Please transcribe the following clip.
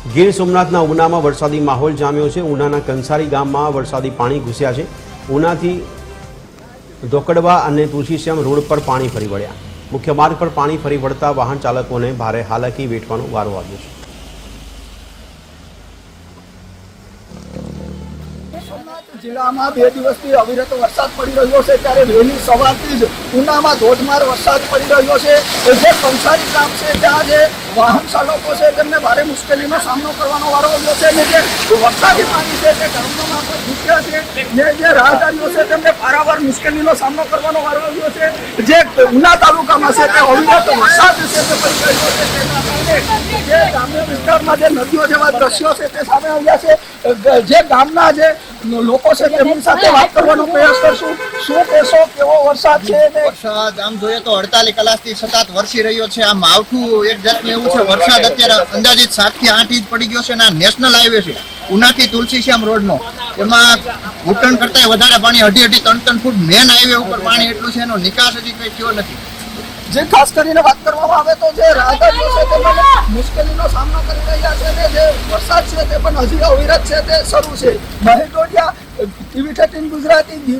ગીર સોમનાથના ઉનામાં વરસાદી માહોલ જામ્યો છે. ઉનાના કંસારી ગામમાં વરસાદી પાણી ઘૂસ્યા છે. ઉનાથી ધોકડવા અને તુલસીશ્યામ રોડ પર પાણી ફરી વળ્યા. મુખ્ય માર્ગ પર પાણી ફરી વળતા વાહન ચાલકોને ભારે હાલાકી વેઠવાનો વારો આવ્યો છે. જિલ્લામાં બે દિવસથી અવિરત વરસાદ પડી રહ્યો છે, ત્યારે વહેલી સવારથી જ ઉનામાં ધોધમાર વરસાદ પડી રહ્યો છે. જે સંસારી ગામ છે, ત્યાં જે વાહન ચાલકો છે, તેમને ભારે મુશ્કેલીનો સામનો કરવાનો વારો આવ્યો છે અને જે વરસાદી પાણી છે, તે ઘરોમાં પણ ઘૂસ્યા છે. ને જે રાહદારીઓ છે, તેમને પારાવાર મુશ્કેલીનો સામનો કરવાનો વારો આવ્યો છે. જે ઉના તાલુકામાં છે તે અવિરત વરસાદ છે તે પડી રહ્યો છે તેના કારણે જે ગામના જે લોકો છે તેમની સાથે વાત કરવાનો પ્રયાસ કરશું. શું કહેશો? કેવો વરસાદ છે વરસાદ, આમ જોઈએ તો અડતાલીસ કલાકથી સતત વરસી રહ્યો છે. આ માવઠું એક જાતનું એવું છે, વરસાદ અત્યારે અંદાજિત સાતથી આઠ ઇંચ પડી ગયો છે અને નેશનલ હાઈવે છે, ઉનાથી તુલસીશ્યામ રોડનો. એમાં ઘૂંટણ કરતા વધારે પાણી અઢી અઢી ત્રણ ત્રણ ફૂટ મેન હાઈવે ઉપર પાણી એટલું છે, એનો નિકાસ હજી કઈ થયો નથી. જે ખાસ કરીને વાત કરવામાં આવે તો જે રાહદારીઓ છે તેમને મુશ્કેલીનો સામનો કરી રહ્યા છે અને જે વરસાદ છે તે પણ હજી અવિરત છે તે શરૂ છે. Mahesh Dodiya TV thirteen Gujarati